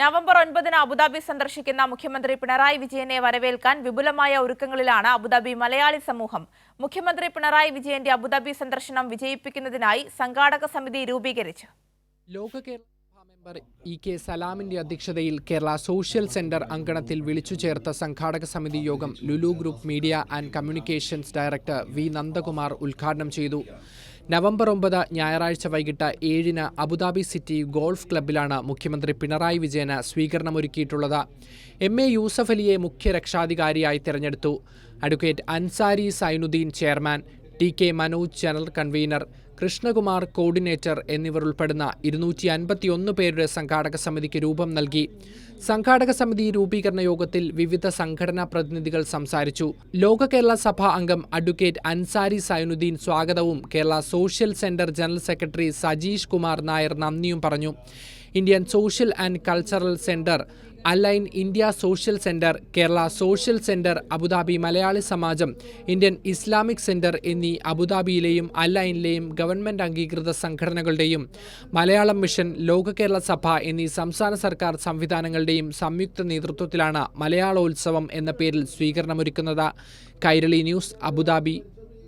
November ഒൻപതിന് Abu Dhabi സന്ദർശിക്കുന്ന മുഖ്യമന്ത്രി പിണറായി വിജയനെ വരവേൽക്കാൻ വിപുലമായ ഒരുക്കങ്ങളിലാണ് അബുദാബി മലയാളി സമൂഹം. മുഖ്യമന്ത്രി പിണറായി വിജയന്റെ അബുദാബി സന്ദർശനം വിജയിപ്പിക്കുന്നതിനായി സംഘാടക സമിതി രൂപീകരിച്ചു. ലോക ഇ കെ സലാമിന്റെ അധ്യക്ഷതയിൽ കേരള സോഷ്യൽ സെന്റർ അങ്കണത്തിൽ വിളിച്ചു ചേർത്ത സംഘാടക സമിതി യോഗം Lulu group media and communications director V Nandakumar ഉദ്ഘാടനം ചെയ്തു. നവംബർ ഒമ്പത് ഞായറാഴ്ച വൈകിട്ട് ഏഴിന് അബുദാബി സിറ്റി ഗോൾഫ് ക്ലബ്ബിലാണ് മുഖ്യമന്ത്രി പിണറായി വിജയന് സ്വീകരണമൊരുക്കിയിട്ടുള്ളത്. എം. എ. യൂസഫ് അലിയെ മുഖ്യ രക്ഷാധികാരിയായി തിരഞ്ഞെടുത്തു. Advocate Ansari Zainuddin chairman T K Manoj general convener Krishnakumar coordinator എന്നിവർ ഉൾപ്പെടുന്ന ഇരുന്നൂറ്റി അൻപത്തിയൊന്ന് പേരുടെ സംഘാടക സമിതിക്ക് രൂപം നൽകി. സംഘാടക സമിതി രൂപീകരണ യോഗത്തിൽ വിവിധ സംഘടനാ പ്രതിനിധികൾ സംസാരിച്ചു. ലോക കേരള സഭ അംഗം അഡ്വക്കേറ്റ് അൻസാരി സൈനുദ്ദീൻ സ്വാഗതവും Kerala social centre general secretary Sajeesh Kumar Nair നന്ദിയും പറഞ്ഞു. Indian social and cultural centre Al Ain India social centre Kerala social centre Abu Dhabi Malayali Samajam Indian Islamic centre എന്നീ അബുദാബിയിലെയും അലൈനിലെയും ഗവൺമെന്റ് അംഗീകൃത സംഘടനകളുടെയും മലയാളം മിഷൻ ലോക കേരള സഭ എന്നീ സംസ്ഥാന സർക്കാർ സംവിധാനങ്ങളുടെയും സംയുക്ത നേതൃത്വത്തിലാണ് മലയാളോത്സവം എന്ന പേരിൽ സ്വീകരണമൊരുക്കുന്നത്. Kairali news Abu Dhabi.